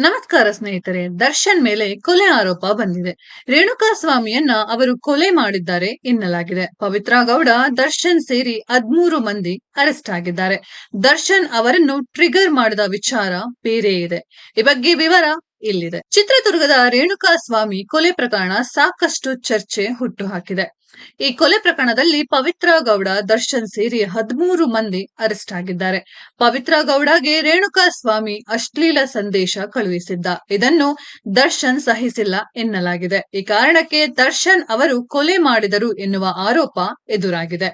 ನಮಸ್ಕಾರ ಸ್ನೇಹಿತರೆ, ದರ್ಶನ್ ಮೇಲೆ ಕೊಲೆ ಆರೋಪ ಬಂದಿದೆ. ರೇಣುಕಾ ಸ್ವಾಮಿಯನ್ನ ಅವರು ಕೊಲೆ ಮಾಡಿದ್ದಾರೆ ಎನ್ನಲಾಗಿದೆ. ಪವಿತ್ರ ಗೌಡ, ದರ್ಶನ್ ಸೇರಿ ಹದ್ಮೂರು ಮಂದಿ ಅರೆಸ್ಟ್ ಆಗಿದ್ದಾರೆ. ದರ್ಶನ್ ಅವರನ್ನು ಟ್ರಿಗರ್ ಮಾಡಿದ ವಿಚಾರ ಬೇರೆ ಇದೆ. ಈ ಬಗ್ಗೆ ವಿವರ ಇಲ್ಲಿದೆ. ಚಿತ್ರದುರ್ಗದ ರೇಣುಕಾ ಸ್ವಾಮಿ ಕೊಲೆ ಪ್ರಕರಣ ಸಾಕಷ್ಟು ಚರ್ಚೆ ಹುಟ್ಟುಹಾಕಿದೆ ಈ ಕೊಲೆ ಪ್ರಕರಣದಲ್ಲಿ ಪವಿತ್ರ ಗೌಡ, ದರ್ಶನ್ ಸೇರಿ ಹದಿಮೂರು ಮಂದಿ ಅರೆಸ್ಟ್ ಆಗಿದ್ದಾರೆ. ಪವಿತ್ರ ಗೌಡಗೆ ರೇಣುಕಾ ಸ್ವಾಮಿ ಅಶ್ಲೀಲ ಸಂದೇಶ ಕಳುಹಿಸಿದ್ದ. ಇದನ್ನು ದರ್ಶನ್ ಸಹಿಸಿಲ್ಲ ಎನ್ನಲಾಗಿದೆ. ಈ ಕಾರಣಕ್ಕೆ ದರ್ಶನ್ ಅವರು ಕೊಲೆ ಮಾಡಿದರು ಎನ್ನುವ ಆರೋಪ ಎದುರಾಗಿದೆ.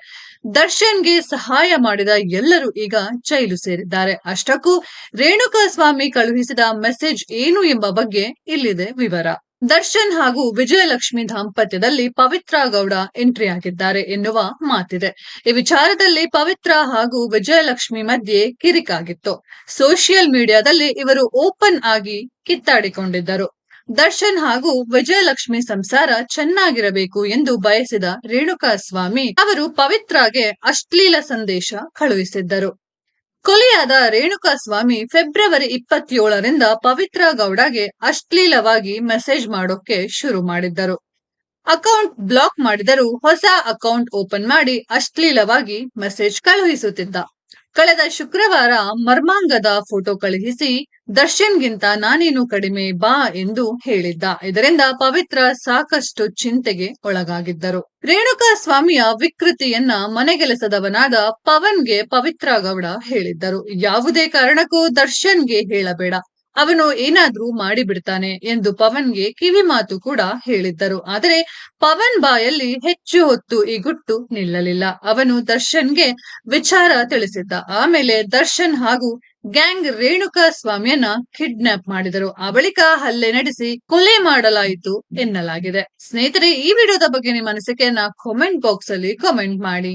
ದರ್ಶನ್ಗೆ ಸಹಾಯ ಮಾಡಿದ ಎಲ್ಲರೂ ಈಗ ಜೈಲು ಸೇರಿದ್ದಾರೆ. ಅಷ್ಟಕ್ಕೂ ರೇಣುಕಾ ಸ್ವಾಮಿ ಕಳುಹಿಸಿದ ಮೆಸೇಜ್ ಏನು ಎಂಬ ಬಗ್ಗೆ ಇಲ್ಲಿದೆ ವಿವರ. ದರ್ಶನ್ ಹಾಗೂ ವಿಜಯಲಕ್ಷ್ಮಿ ದಾಂಪತ್ಯದಲ್ಲಿ ಪವಿತ್ರ ಗೌಡ ಎಂಟ್ರಿ ಆಗಿದ್ದಾರೆ ಎನ್ನುವ ಮಾತಿದೆ. ಈ ವಿಚಾರದಲ್ಲಿ ಪವಿತ್ರ ಹಾಗೂ ವಿಜಯಲಕ್ಷ್ಮಿ ಮಧ್ಯೆ ಕಿರಿಕಾಗಿತ್ತು. ಸೋಷಿಯಲ್ ಮೀಡಿಯಾದಲ್ಲಿ ಇವರು ಓಪನ್ ಆಗಿ ಕಿತ್ತಾಡಿಕೊಂಡಿದ್ದರು. ದರ್ಶನ್ ಹಾಗೂ ವಿಜಯಲಕ್ಷ್ಮಿ ಸಂಸಾರ ಚೆನ್ನಾಗಿರಬೇಕು ಎಂದು ಬಯಸಿದ ರೇಣುಕಾ ಸ್ವಾಮಿ ಅವರು ಪವಿತ್ರಾಗೆ ಅಶ್ಲೀಲ ಸಂದೇಶ ಕಳುಹಿಸಿದ್ದರು. ಕೊಲೆಯಾದ ರೇಣುಕಾ ಸ್ವಾಮಿ ಫೆಬ್ರವರಿ ಇಪ್ಪತ್ತೇಳರಿಂದ ಪವಿತ್ರ ಗೌಡಗೆ ಅಶ್ಲೀಲವಾಗಿ ಮೆಸೇಜ್ ಮಾಡೋಕೆ ಶುರು ಮಾಡಿದ್ದರು. ಅಕೌಂಟ್ ಬ್ಲಾಕ್ ಮಾಡಿದರೂ ಹೊಸ ಅಕೌಂಟ್ ಓಪನ್ ಮಾಡಿ ಅಶ್ಲೀಲವಾಗಿ ಮೆಸೇಜ್ ಕಳುಹಿಸುತ್ತಿದ್ದ. ಕಳೆದ ಶುಕ್ರವಾರ ಮರ್ಮಾಂಗದ ಫೋಟೋ ಕಳುಹಿಸಿ ದರ್ಶನ್ಗಿಂತ ನಾನೇನು ಕಡಿಮೆ ಬಾ ಎಂದು ಹೇಳಿದ್ದ. ಇದರಿಂದ ಪವಿತ್ರ ಸಾಕಷ್ಟು ಚಿಂತೆಗೆ ಒಳಗಾಗಿದ್ದರು. ರೇಣುಕಾ ಸ್ವಾಮಿಯ ವಿಕೃತಿಯನ್ನ ಮನೆಗೆಲಸದವನಾದ ಪವನ್ಗೆ ಪವಿತ್ರ ಗೌಡ ಹೇಳಿದ್ದರು. ಯಾವುದೇ ಕಾರಣಕ್ಕೂ ದರ್ಶನ್ಗೆ ಹೇಳಬೇಡ. ಅವನು ಏನಾದ್ರೂ ಮಾಡಿಬಿಡ್ತಾನೆ ಎಂದು ಪವನ್ಗೆ ಕಿವಿ ಮಾತು ಕೂಡ ಹೇಳಿದ್ದರು. ಆದರೆ ಪವನ್ ಬಾಯಲ್ಲಿ ಹೆಚ್ಚು ಹೊತ್ತು ಈ ಗುಟ್ಟು ನಿಲ್ಲಲಿಲ್ಲ. ಅವನು ದರ್ಶನ್ಗೆ ವಿಚಾರ ತಿಳಿಸಿದ್ದ. ಆಮೇಲೆ ದರ್ಶನ್ ಹಾಗೂ ಗ್ಯಾಂಗ್ ರೇಣುಕಾ ಸ್ವಾಮಿಯನ್ನ ಕಿಡ್ನಾಪ್ ಮಾಡಿದರು. ಆ ಬಳಿಕ ಹಲ್ಲೆ ನಡೆಸಿ ಕೊಲೆ ಮಾಡಲಾಯಿತು ಎನ್ನಲಾಗಿದೆ. ಸ್ನೇಹಿತರೆ, ಈ ವಿಡಿಯೋದ ಬಗ್ಗೆ ನಿಮ್ಮ ಅನಿಸಿಕೆಯನ್ನ ಕಾಮೆಂಟ್ ಬಾಕ್ಸ್ ಅಲ್ಲಿ ಕಾಮೆಂಟ್ ಮಾಡಿ.